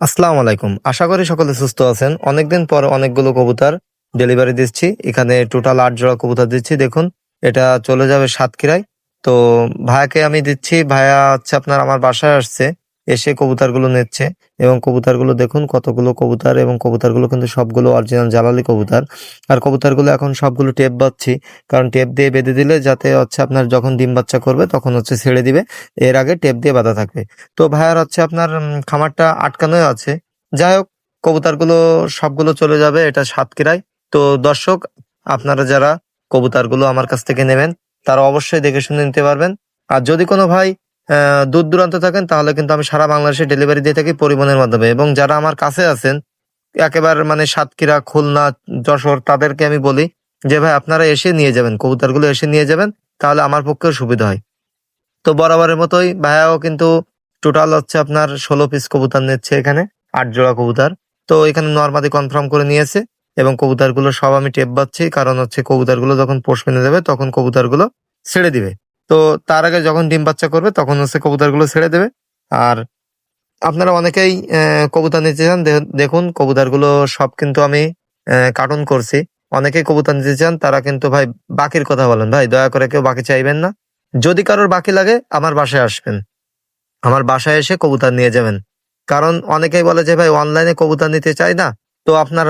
আসসালামু আলাইকুম। আশা করি সকলে সুস্থ আছেন। অনেকদিন পর অনেকগুলো কবুতর ডেলিভারি দিচ্ছি। এখানে টোটাল আট জোড়া কবুতর দিচ্ছি। দেখুন, এটা চলে যাবে সাতক্ষীরায়। তো ভাইয়াকে আমি দিচ্ছি। ভাইয়া হচ্ছে আপনার আমার বাসায় আসছে। এসে কবুতরগুলো নিচ্ছে এবং কবুতরগুলো দেখুন কতগুলো কবুতর এবং কবুতরগুলো কিন্তু সবগুলো অরিজিনাল জালালি কবুতর। আর কবুতরগুলো এখন সবগুলো টেপ বাচ্ছি কারণ টেপ দিয়ে বেঁধে দিলে যাতে হচ্ছে আপনার যখন ডিম বাচ্চা করবে তখন হচ্ছে ছেড়ে দিবে, এর আগে টেপ দিয়ে বাঁধা থাকবে। তো ভাইয়ার হচ্ছে আপনার খামারটা আটকানোই আছে। যাই হোক, কবুতরগুলো সবগুলো চলে যাবে, এটা সাতক্ষীরায়। তো দর্শক, আপনারা যারা কবুতরগুলো আমার কাছ থেকে নেবেন, তারা অবশ্যই দেখে শুনে নিতে পারবেন। আর যদি কোনো ভাই দূর দূরান্ত থাকেন, তাহলে কিন্তু আমি সারা বাংলাদেশে ডেলিভারি দিয়ে থাকি পরিবহনের মাধ্যমে। এবং যারা আমার কাছে আছেন, একেবারে মানে সাতক্ষীরা, খুলনা, যশোর, তাদেরকে আমি বলি যে, ভাই, আপনারা এসে নিয়ে যাবেন, কবুতরগুলো এসে নিয়ে যাবেন, তাহলে আমার পক্ষেও সুবিধা হয়। তো বরাবরের মতোই ভাইয়াও কিন্তু টোটাল হচ্ছে আপনার ষোলো পিস কবুতর নিচ্ছে এখানে, আট জোড়া কবুতর। তো এখানে নর্মাদি কনফার্ম করে নিয়েছে এবং কবুতরগুলো সব আমি টেপ পাচ্ছি কারণ হচ্ছে কবুতরগুলো যখন পোষ মেনে দেবে তখন কবুতরগুলো ছেড়ে দিবে। তো তার আগে যখন ডিম বাচ্চা করবে, তখন হচ্ছে কবুতরগুলো ছেড়ে দেবে। আর আপনারা অনেকেই কবুতর নিতে চান দেখুন, কবুতরগুলো সব কিন্তু আমি কার্টুন করছি। অনেকেই কবুতর নিতে চান, তারা কিন্তু ভাই বাকির কথা বলেন। ভাই, দয়া করে কেউ বাকি চাইবেন না। যদি কারোর বাকি লাগে, আমার বাসায় আসবেন। আমার বাসায় এসে কবুতর নিয়ে যাবেন। কারণ অনেকেই বলে যে, ভাই অনলাইনে কবুতর নিতে চাই না, তো আপনার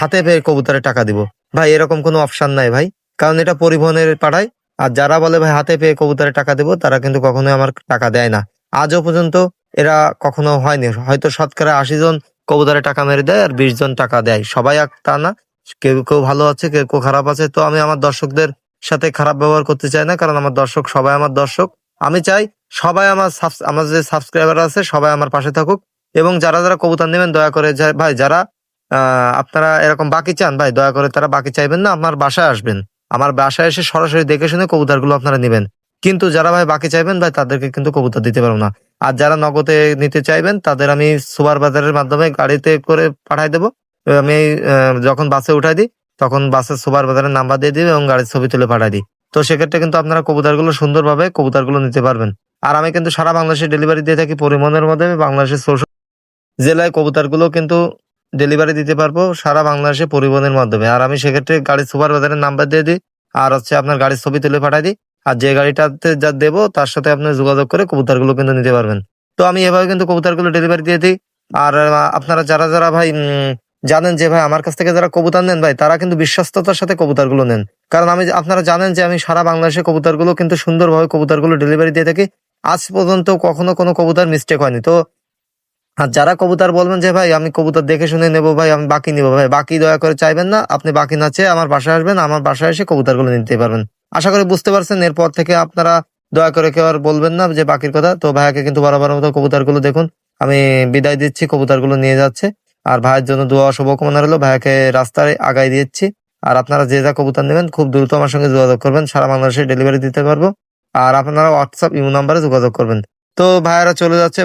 হাতে পেয়ে কবুতরে টাকা দিব। ভাই, এরকম কোনো অপশন নাই ভাই। কারণ এটা পরিবহনের পাঠায় আর যারা বলে, ভাই, হাতে পেয়ে কবুতরে টাকা দেবো, তারা কিন্তু কখনোই আমার টাকা দেয় না। আজও পর্যন্ত এরা কখনো হয়নি। হয়তো শতকরা আশি জন কবুতরে টাকা মেরে দেয় আর বিশ জন টাকা দেয়। সবাই এক তা না। কেউ কেউ ভালো আছে, কেউ কেউ খারাপ আছে। তো আমি আমার দর্শকদের সাথে খারাপ ব্যবহার করতে চাই না, কারণ আমার দর্শক সবাই আমার দর্শক। আমি চাই সবাই আমার আমার যে সাবস্ক্রাইবার আছে, সবাই আমার পাশে থাকুক। এবং যারা যারা কবুতর নেবেন, দয়া করে ভাই, যারা আপনারা এরকম বাকি চান, ভাই, দয়া করে তারা বাকি চাইবেন না। আমার বাসায় আসবেন। আমার বাসায় এসে সরাসরি দেখে শুনে কবুতরগুলো আপনারা নেবেন। কিন্তু যারা ভাই বাকি চাইবেন, ভাই তাদেরকে কিন্তু কবুতর দিতে পারব না। আর যারা নগদে নিতে চাইবেন, তাদের আমি সুপার বাজারের মাধ্যমে গাড়িতে করে পাঠাই দেবো। আমি যখন বাসে উঠাই দিই, তখন বাসের সুপার বাজারের নাম্বার দিয়ে দিবে এবং গাড়ির ছবি তুলে পাঠাই দিই। তো সেক্ষেত্রে কিন্তু আপনারা কবুতরগুলো সুন্দরভাবে কবুতরগুলো নিতে পারবেন। আর আমি কিন্তু সারা বাংলাদেশে ডেলিভারি দিয়ে থাকি, পরিবহনের মাধ্যমে বাংলাদেশের ষোলশো জেলায় কবুতরগুলো কিন্তু ডেলিভারি দিতে পারব সারা বাংলাদেশে পরিবহনের মাধ্যমে। আর আমি সেক্ষেত্রে গাড়ির সুপার বাজারের নাম্বার দিয়ে দিই আর হচ্ছে আপনার গাড়ির ছবি তুলে পাঠাই দিই। আর যে গাড়িটাতে যা দেবো, তার সাথে আপনি যোগাযোগ করে কবুতরগুলো কিন্তু নিতে পারবেন। তো আমি এভাবে কিন্তু কবুতরগুলো ডেলিভারি দিয়ে দিই। আর আপনারা যারা যারা ভাই জানেন যে ভাই, আমার কাছ থেকে যারা কবুতর নেন ভাই, তারা কিন্তু বিশ্বস্ততার সাথে কবুতরগুলো নেন। কারণ আমি, আপনারা জানেন যে আমি সারা বাংলাদেশে কবুতরগুলো কিন্তু সুন্দরভাবে কবুতরগুলো ডেলিভারি দিয়ে থাকি। আজ পর্যন্ত কখনো কোনো কবুতর মিস্টেক হয়নি। তো আর যারা কবুতর বলবেন যে, ভাই, আমি কবুতর দেখে শুনে নেব, ভাই, আমি বাকি নিবো। ভাই, বাকি দয়া করে চাইবেন না, আপনি বাকি না চেয়ে আমার বাসায় আসবেন, আমার বাসায় এসে কবুতরগুলো নিতে পারবেন। আশা করি বুঝতে পারছেন, এরপর থেকে আপনারা দয়া করে কেউ আর বলবেন না যে, বাকির কথা। তো ভাইয়াকে কিন্তু বরাবর মতো কবুতরগুলো দেখুন, আমি বিদায় দিচ্ছি, কবুতরগুলো নিয়ে যাচ্ছে। আর ভাইয়ের জন্য দোয়া শুভকামনা রইল, ভাইয়াকে রাস্তায় আগাই দিচ্ছি। আর আপনারা যে যা কবুতর নেবেন, খুব দ্রুত আমার সঙ্গে যোগাযোগ করবেন, সারা বাংলাদেশে ডেলিভারি দিতে পারব। আর আপনারা হোয়াটসঅ্যাপ ইমো নাম্বারে যোগাযোগ করবেন। তো ভাইয়ারা চলে যাচ্ছে